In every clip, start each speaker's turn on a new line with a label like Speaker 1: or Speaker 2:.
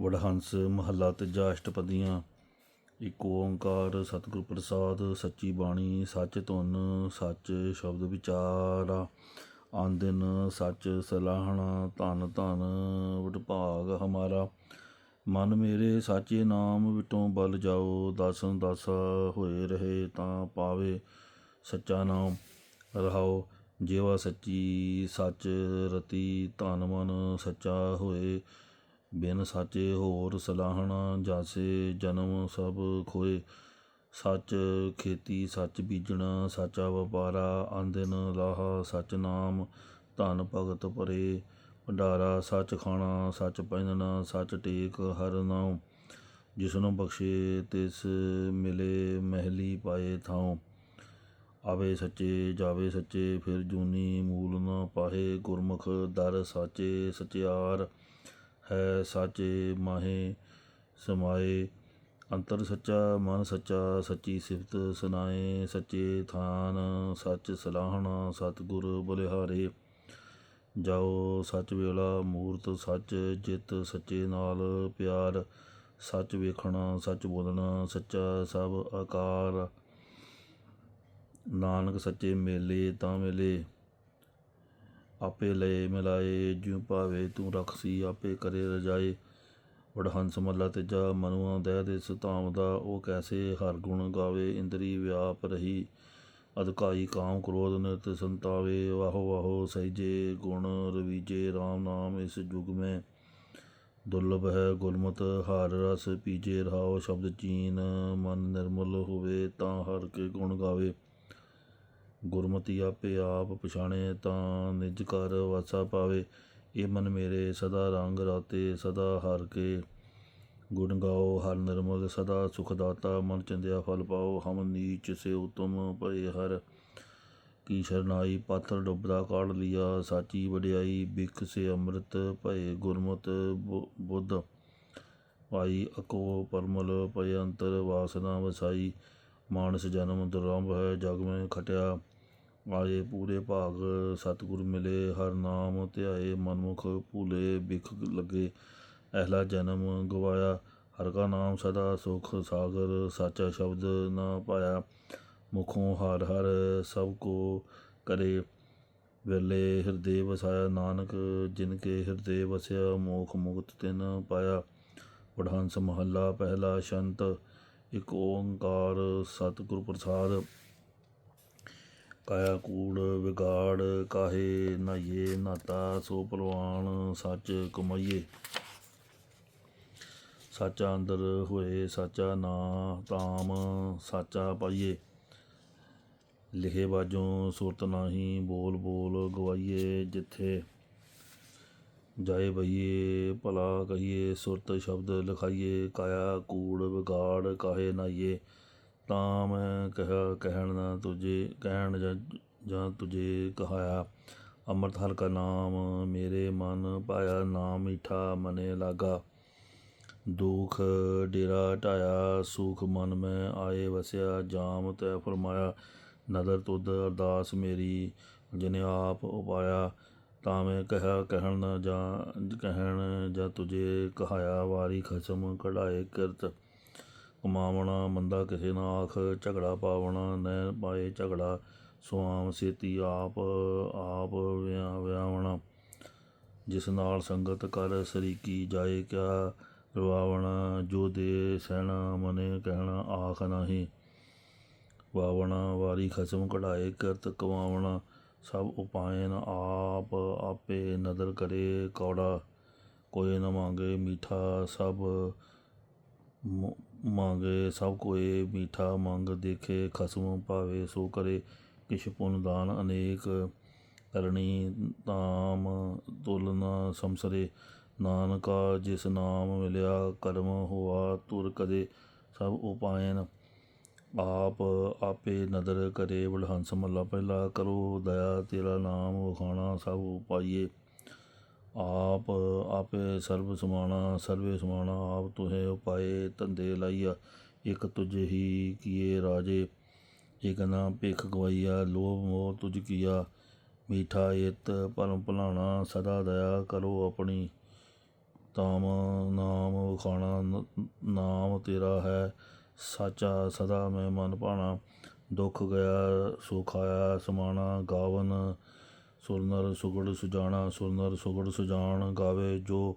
Speaker 1: ਵਡਹੰਸ ਮਹੱਲਾ ਤੀਜਾ, ਅਸ਼ਟਪਦੀਆਂ। ਇੱਕ ਓੰਕਾਰ, ਸਤਿਗੁਰ ਪ੍ਰਸਾਦ, ਸੱਚੀ ਬਾਣੀ, ਸੱਚ ਧੁਨ, ਸੱਚ ਸ਼ਬਦ ਵਿਚਾਰਾ। ਆਨ ਸੱਚ ਸਲਾਹਣਾ, ਧਨ ਧਨ ਵਡਭਾਗ ਹਮਾਰਾ। ਮਨ ਮੇਰੇ ਸਾਚੇ ਨਾਮ ਵਿਟੋਂ ਬਲ ਜਾਓ ਦਸਨ ਦਸ ਹੋਏ ਰਹੇ ਤਾਂ ਪਾਵੇ ਸੱਚਾ ਨਾਮ। ਰਹਾਓ, ਜੇਵਾ ਸੱਚੀ, ਸੱਚ ਰਤੀ ਧਨ ਮਨ ਸੱਚਾ ਹੋਏ ਬਿਨ ਸਾਚੇ ਹੋਰ ਸਲਾਹਣਾ ਜਾਸੇ ਜਨਮ ਸਭ ਖੋਏ। ਸੱਚ ਖੇਤੀ ਸੱਚ ਬੀਜਣਾ, ਸਾਚਾ ਵਪਾਰਾ ਆਂਦਨ ਲਾਹਾ ਸੱਚ ਨਾਮ, ਧਨ ਭਗਤ ਭਰੇ। ਭੰਡਾਰਾ, ਸੱਚ ਖਾਣਾ, ਸੱਚ ਪਹਿਨਣਾ, ਸੱਚ ਟੇਕ ਹਰ ਨਾਮ ਜਿਸਨੂੰ ਬਖਸ਼ੇ, ਤਿਸ ਮਿਲੇ ਮਹਿਲੀ ਪਾਏ ਥਾਉ। ਆਵੇ ਸੱਚੇ, ਜਾਵੇ ਸੱਚੇ, ਫਿਰ ਜੂਨੀ ਮੂਲ ਨ ਪਾਹੇ। ਗੁਰਮੁਖ ਦਰ ਸਾਚੇ ਸਚਿਆਰ। ਹੈ ਸਾਚੇ ਮਾਹੇ ਸਮਾਏ, ਅੰਤਰ ਸੱਚਾ ਮਨ ਸੱਚਾ, ਸੱਚੀ ਸਿਫਤ ਸੁਨਾਏ, ਸੱਚੇ ਥਾਨ ਸੱਚ ਸਲਾਹਣਾ ਸਤਿਗੁਰ ਬਲਿਹਾਰੇ। ਜਾਓ ਸੱਚ ਵੇਲਾ ਮੂਰਤ ਸੱਚ, ਜਿਤ ਸੱਚੇ ਨਾਲ ਪਿਆਰ। ਸੱਚ ਵੇਖਣਾ, ਸੱਚ ਬੋਲਣਾ, ਸੱਚਾ ਸਭ ਆਕਾਰ। ਨਾਨਕ ਸੱਚੇ ਮੇਲੇ ਤਾਂ ਮੇਲੇ। ਆਪੇ ਲਏ ਮਿਲਾਏ, ਜਿਉ ਭਾਵੇ ਤੂੰ ਰਖਸੀ ਆਪੇ ਕਰੇ ਰਜਾਏ। ਵਡਹੰਸ ਮੱਲਾ ਤੇਜਾ ਮਨੁਆ ਦਹਿ ਦੇ ਸੁਤਾਮ ਦਾ, ਉਹ ਕੈਸੇ ਹਰ ਗੁਣ ਗਾਵੇ, ਇੰਦਰੀ ਵਿਆਪ ਰਹੀ। ਅਧਿਕਾਈ ਕਾਮ ਕ੍ਰੋਧ ਨਿਤ ਸੰਤਾਵੇ, ਵਾਹੋ ਵਾਹੋ ਸਹਿਜੇ ਗੁਣ ਰਵੀਜੇ RAM ਨਾਮ ਇਸ ਯੁਗ ਮੈਂ। ਦੁਰਲਭ ਹੈ ਗੁਰਮਤ, ਹਰ ਰਸ ਪੀਜੇ ਰਹਾਓ ਸ਼ਬਦ ਚੀਨ, ਮਨ ਨਿਰਮਲ ਹੋਵੇ ਤਾਂ ਹਰ ਕੇ ਗੁਣ ਗਾਵੇ। ਗੁਰਮਤੀ ਆਪੇ ਆਪ ਪਛਾਣੇ ਤਾਂ ਨਿਜ ਕਰ ਵਾਸਾ ਪਾਵੇ। ਇਹ ਮਨ ਮੇਰੇ ਸਦਾ ਰੰਗ ਰਾਤੇ ਸਦਾ ਹਰ ਕੇ। ਗੁਣ ਗਾਓ ਹਰ ਨਿਰਮਲ, ਸਦਾ ਸੁਖ ਦਾਤਾ ਮਨ ਚੰਦਿਆ ਫਲ ਪਾਓ। ਹਮ ਨੀਚ ਸੇ ਉਤਮ ਭਏ ਹਰ। ਕੀ ਸ਼ਰਨਾਈ ਪਾਤਰ ਡੁੱਬਦਾ ਕਾੜ ਲਿਆ। ਸਾਚੀ ਵਡਿਆਈ ਬਿਖ ਸੇ ਅੰਮ੍ਰਿਤ ਭਏ ਗੁਰਮਤ ਬੁ- ਬੁੱਧ। ਭਾਈ ਅਕੋ ਪਰਮਲ ਪਏ ਅੰਤਰ ਵਾਸਨਾ ਵਸਾਈ। ਮਾਨਸ ਜਨਮ ਦੁਰਲਭ ਹੈ ਜਗ ਮੈਂ ਖਟਿਆ। ਆਏ ਪੂਰੇ ਭਾਗ, ਸਤਿਗੁਰ ਮਿਲੇ, ਹਰ ਨਾਮ ਧਿਆਏ, ਮਨਮੁਖ ਭੂਲੇ ਬਿਖ ਲੱਗੇ ਐਹਲਾ ਜਨਮ ਗਵਾਇਆ, ਹਰ ਕਾ ਨਾਮ ਸਦਾ ਸੁਖ ਸਾਗਰ, ਸਾਚਾ ਸ਼ਬਦ ਨਾ ਪਾਇਆ, ਮੁਖੋਂ ਹਰ ਹਰ ਸਭ ਕੋ ਕਰੇ ਵੇਲੇ ਹਿਰਦੇ ਵਸਾਇਆ, ਨਾਨਕ ਜਿਨ ਕੇ ਹਿਰਦੇ ਵਸਿਆ, ਮੋਖ ਮੁਕਤ ਤਿਨ ਪਾਇਆ, ਵਡਹੰਸ ਮਹੱਲਾ ਪਹਿਲਾ ਸ਼ੰਤ, ਇਕ ਓੰਕਾਰ ਸਤਿਗੁਰ ਪ੍ਰਸਾਦ। ਕਾਇਆ ਕੂੜ ਵਿਗਾੜ ਕਾਹੇ ਨਾਈਏ ਨਾਤਾ ਸੋ ਪਰਵਾਨ ਸੱਚ ਕਮਾਈਏ। ਸਾਚਾ ਅੰਦਰ ਹੋਏ, ਸਾਚਾ ਨਾ ਤਾਮ ਸਾਚਾ ਪਾਈਏ। ਲਿਖੇ ਬਾਜੋਂ ਸੁਰਤ ਨਾਹੀ, ਬੋਲ ਬੋਲ ਗਵਾਈਏ ਜਿੱਥੇ ਜਾਏ ਬਈਏ ਭਲਾ ਕਹੀਏ ਸੁਰਤ ਸ਼ਬਦ ਲਿਖਾਈਏ। ਕਾਇਆ ਕੂੜ ਵਿਗਾੜ ਕਾਹੇ ਨਾਈਏ ਤਾਂ ਮੈਂ ਕਿਹਾ, ਕਹਿਣ ਨਾ ਤੁਝੇ, ਕਹਿਣ ਜਾਂ ਤੁਝੇ ਕਹਾਇਆ, ਅੰਮ੍ਰਿਤ ਹਰ ਕਾ ਨਾਮ, ਮੇਰੇ ਮਨ ਪਾਇਆ ਨਾਮ ਮਿੱਠਾ ਮਨੇ ਲਾਗਾ। ਦੁਖ ਡੇਰਾ ਢਾਇਆ, ਸੁਖ ਮਨ ਮੈਂ ਆਏ ਵਸਿਆ, ਜਾਮ ਤੈ ਫਰਮਾਇਆ, ਨਦਰ ਤੁਧ ਅਰਦਾਸ ਮੇਰੀ, ਜਿਨੇ ਆਪ ਉਪਾਇਆ। ਤਾਂ ਮੈਂ ਕਹਾ, ਕਹਿਣ ਜਾਂ ਕਹਿਣ ਜਾਂ ਤੁਝੇ ਕਹਾਇਆ, ਵਾਰੀ ਖਸਮ ਕਢਾਏ ਕਿਰਤ। ਕਮਾਵਣਾ, ਮੰਦਾ ਕਿਸੇ ਨਾ ਆਖ, ਝਗੜਾ ਪਾਵਣਾ, ਨੈ ਪਾਏ ਝਗੜਾ, ਸੁਆਮ ਸੇਤੀ ਆਪ ਆਪ ਵਿਆਵਣਾ। ਜਿਸ ਨਾਲ ਸੰਗਤ ਕਰ ਸਰੀਕੀ ਜਾਏ ਕਿਆ ਰਵਾਵਣਾ, ਜੋ ਦੇ ਸਹਿਣਾ, ਮਨੇ ਕਹਿਣਾ, ਆਖ ਨਹੀਂ। ਵਾਵਣਾ, ਵਾਰੀ ਖਸਮ ਕਢਾਏ, ਕਰਤ ਕਮਾਵਣਾ, ਸਭ ਉਪਾਇਨ ਆਪ, ਆਪੇ ਨਦਰ ਕਰੇ ਕੌੜਾ। ਕੋਈ ਨ ਮੰਗੇ ਮੀਠਾ, ਸਭ ਮ- ਮੰਗੇ, ਸਭ ਕੋਏ ਮੀਠਾ ਮੰਗ ਦੇਖੇ, ਖਸਮ ਭਾਵੇ ਸੋ ਕਰੇ, ਕਿਛ ਪੁਨ ਦਾਨ ਅਨੇਕ ਕਰਨੀ ਤਾਮ ਤੁਲਨਾ ਸੰਸਰੇ। ਨਾਨਕਾ ਜਿਸ ਨਾਮ ਮਿਲਿਆ, ਕਰਮ ਹੋਆ ਤੁਰ ਕਦੇ, ਸਭ ਉਪਾਇਨ ਆਪ ਆਪੇ ਨਦਰ ਕਰੇ, ਬਲਹੰਸ ਮੱਲਾ ਪਹਿਲਾ ਕਰੋ ਦਇਆ, ਤੇਰਾ ਨਾਮ ਵਖਾਣਾ ਸਭ ਉਪਾਈਏ। ਆਪ, ਆਪੇ ਸਰਬ ਸਮਾਣਾ, ਸਰਵੇ ਸਮਾਣਾ, ਆਪ ਤੁਹੇ ਉਪਾਏ, ਧੰਦੇ ਲਾਈਆ, ਇਕ ਤੁਝ ਹੀ ਕੀਏ ਰਾਜੇ। ਇਕ ਨਾ ਭਿਖ ਗਵਾਈਆ ਲੋਭ ਮੋਹ ਤੁਝ ਕੀਆ, ਮੀਠਾ ਇਤ ਪਰਮ ਭਲਾਣਾ, ਸਦਾ ਦਇਆ ਕਰੋ ਆਪਣੀ। ਤਾਮ ਨਾਮ ਵਖਾਣਾ ਨਾਮ ਤੇਰਾ ਹੈ, ਸਾਚਾ ਸਦਾ ਮੈਂ ਮਨ ਭਾਣਾ। ਦੁੱਖ ਗਿਆ, ਸੁਖ ਆਇਆ, ਸਮਾਣਾ ਗਾਵਨ ਸੁਰਨਰ ਸੁਗੜ ਸੁਜਾਣਾ, ਸੁਰਨਰ ਸੁਗੜ ਸੁਜਾਣ ਗਾਵੇ ਜੋ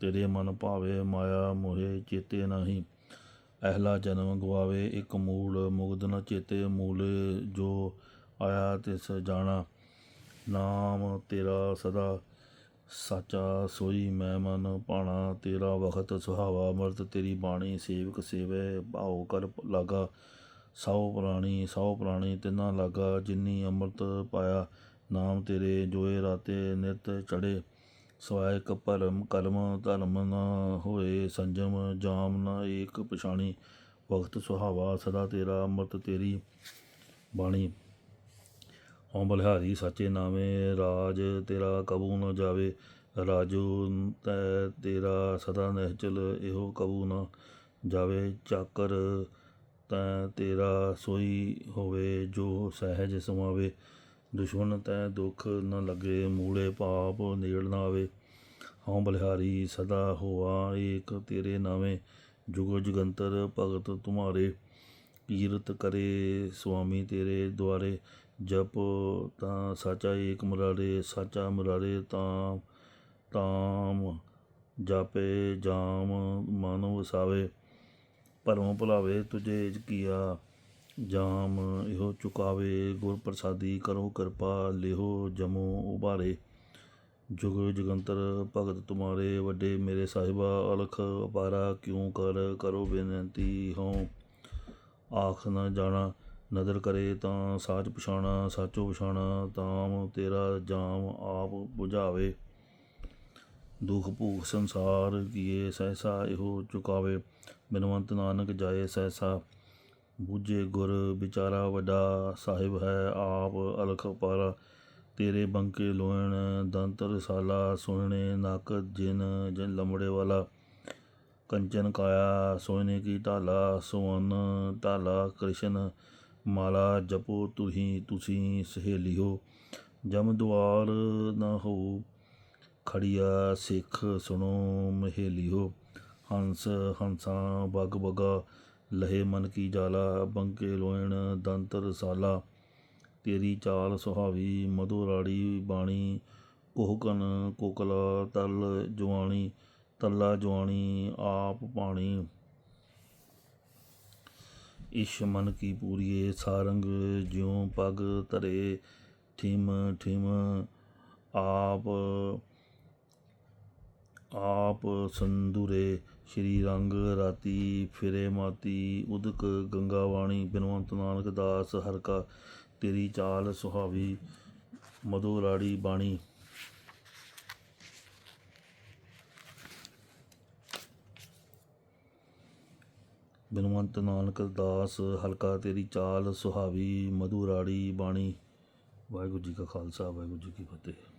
Speaker 1: ਤੇਰੇ ਮਨ ਭਾਵੇ ਮਾਇਆ ਮੋਹੇ ਚੇਤੇ ਨਹੀਂ। ਅਹਲਾ ਜਨਮ ਗਵਾਵੇ ਇੱਕ ਮੂਲ ਮੁਗਦ ਨ ਚੇਤੇ ਮੂਲੇ ਜੋ ਆਇਆ ਤਿਸ ਜਾਣਾ। ਨਾਮ ਤੇਰਾ ਸਦਾ ਸਾਚਾ ਸੋਈ ਮੈਂ ਮਨ ਭਾਣਾ, ਤੇਰਾ ਵਖਤ ਸੁਹਾਵਾ ਅਮਰਤ ਤੇਰੀ ਬਾਣੀ ਸੇਵਕ ਸੇਵੇ, ਭਾਉ ਕਰ ਲਾਗਾ। ਸੌ ਪ੍ਰਾਣੀ ਸੌ ਪ੍ਰਾਣੀ ਤਿੰਨਾ ਲਾਗਾ, ਜਿਨੀ ਅੰਮ੍ਰਿਤ ਪਾਇਆ ਨਾਮ ਤੇਰੇ ਜੋਏ ਰਾਤੇ ਨਿਤ ਚੜੇ ਸਵਾਇ ਕਪਰਮ ਕਲਮ ਧਰਮ ਨਾ ਹੋਏ, ਸੰਜਮ ਜਾਮ ਨਾ ਏਕ ਪਛਾਣੀ, ਵਕਤ ਸੁਹਾਵਾ ਸਦਾ ਤੇਰਾ ਅੰਮ੍ਰਿਤ ਤੇਰੀ ਬਾਣੀ। ਹਉ ਬਲਿਹਾਰੀ ਸਾਚੇ ਨਾਵੇਂ ਰਾਜ ਤੇਰਾ ਕਬੂ ਨਾ ਜਾਵੇ, ਰਾਜੂ ਤੈ ਤੇਰਾ ਸਦਾ ਨਹਿਚਲ, ਇਹੋ ਕਬੂ ਨਾ ਜਾਵੇ, ਚਾਕਰ ਤੈ ਤੇਰਾ ਸੋਈ ਹੋਵੇ, ਜੋ ਸਹਿਜ ਸਮਾਵੇ। ਦੁਸ਼ਮਣ ਤੈ ਦੁੱਖ ਨ ਲੱਗੇ, ਮੂਲੇ ਪਾਪ ਨੇੜ ਨਾ ਆਵੇ। ਹਉ ਬਲਿਹਾਰੀ, ਸਦਾ ਹੋਆ ਏਕ ਤੇਰੇ ਨਾਵੇਂ। ਜੁਗ ਜੁਗੰਤਰ ਭਗਤ ਤੁਮਾਰੇ, ਕੀਰਤ ਕਰੇ ਸੁਆਮੀ ਤੇਰੇ ਦੁਆਰੇ। ਜਪ ਤਾਂ ਸਾਚਾ ਏਕ ਮੁਰਾਰੇ, ਸਾਚਾ ਮੁਰਾਰੇ ਤਾਂ, ਤਾਮ ਜਾਪੇ ਜਾਮ ਮਨ ਵਸਾਵੇ। ਭਰਮ ਭੁਲਾਵੇ ਤੁਝੇ ਕੀਆ। ਜਾਮ, ਇਹੋ ਚੁਕਾਵੇ, ਗੁਰ ਪ੍ਰਸਾਦੀ ਕਰੋ ਕਿਰਪਾ, ਲਿਹੋ ਜਮੋ ਉਭਾਰੇ। ਜੁਗ ਜੁਗੰਤਰ ਭਗਤ ਤੁਮਾਰੇ, ਵੱਡੇ ਮੇਰੇ ਸਾਹਿਬਾ, ਅਲਖ ਅਪਾਰਾ, ਕਿਉ ਕਰ ਕਰੋ ਬੇਨਤੀ ਹਉ। ਆਖ ਨਾ ਜਾਣਾ, ਨਦਰ ਕਰੇ ਤਾਂ ਸਾਚ ਪਛਾਣਾ, ਸਾਚੋ ਪਛਾਣਾ, ਤਾਮ ਤੇਰਾ ਜਾਮ ਆਪ 부ਝਾਵੇ ਦੁਖ ਭੂਖ ਸੰਸਾਰ ਕੀਏ ਸਹਿਸਾ, ਇਹੋ ਚੁਕਾਵੇ। ਬਿਨਵੰਤ ਨਾਨਕ ਜਾਏ ਸਹਿਸਾ। ਬੂਝੇ ਗੁਰ ਵਿਚਾਰਾ ਵੱਡਾ ਸਾਹਿਬ ਹੈ ਆਪ ਅਲਖ ਪਾਰਾ। ਤੇਰੇ ਬੰਕੇ ਲੋਹਣ ਦੰਤ ਰਸਾਲਾ ਸੁਣਨੇ ਨਕ ਜਿਨ ਜਿਨ ਲੰਬੜੇ ਵਾਲਾ। ਕੰਚਨ ਕਾਇਆ ਸੋਨੇ ਕੀ ਢਾਲਾ, ਸੁਵਨ ਢਾਲਾ ਕ੍ਰਿਸ਼ਨ। ਮਾਲਾ ਜਪੋ ਤੁਹੀ, ਤੁਸੀਂ ਸਹੇਲੀ ਹੋ। ਜਮ ਦੁਆਰ ਨਾ ਹੋ, ਖੜੀਆ ਸਿੱਖ ਸੁਣੋ ਮਹੇਲੀ ਹੋ। ਹੰਸ ਹੰਸਾਂ ਬਗ ਬਗਾ ਲਹੇ ਮਨ ਕੀ ਜਾਲਾ, ਬੰਕੇ ਲੋਇਣ ਦੰਤ ਰਸਾਲਾ ਤੇਰੀ ਚਾਲ ਸੁਹਾਵੀ ਮਧੁਰਾੜੀ ਬਾਣੀ ਕੋਹਕਨ ਕੋਕਲਾ ਤਲ ਜਵਾਨੀ ਤੱਲਾ ਜਵਾਨੀ ਆਪ ਪਾਣੀ ਇਸ਼ ਮਨ ਕੀ ਪੂਰੀਏ, ਸਾਰੰਗ ਜਿਉ ਪਗ ਧਰੇ। ਠਿਮ ਠਿਮ ਆਪ ਆਪ ਸੰਦੂਰੇ ਸ਼੍ਰੀ ਰੰਗ ਰਾਤੀ ਫਿਰੇ ਮਾਤੀ, ਉਦਕ ਗੰਗਾ ਵਾਣੀ ਬਿਨਵੰਤ ਨਾਨਕ ਦਾਸ ਹਰ ਕਾ, ਤੇਰੀ ਚਾਲ ਸੁਹਾਵੀ ਮਧੁਰਾੜੀ ਬਾਣੀ। ਬਿਨਵੰਤ ਨਾਨਕ ਦਾਸ ਹਲਕਾ ਤੇਰੀ ਚਾਲ ਸੁਹਾਵੀ ਮਧੁਰਾੜੀ ਬਾਣੀ। ਵਾਹਿਗੁਰੂ ਜੀ ਕਾ ਖਾਲਸਾ, ਵਾਹਿਗੁਰੂ ਜੀ ਕੀ ਫਤਿਹ।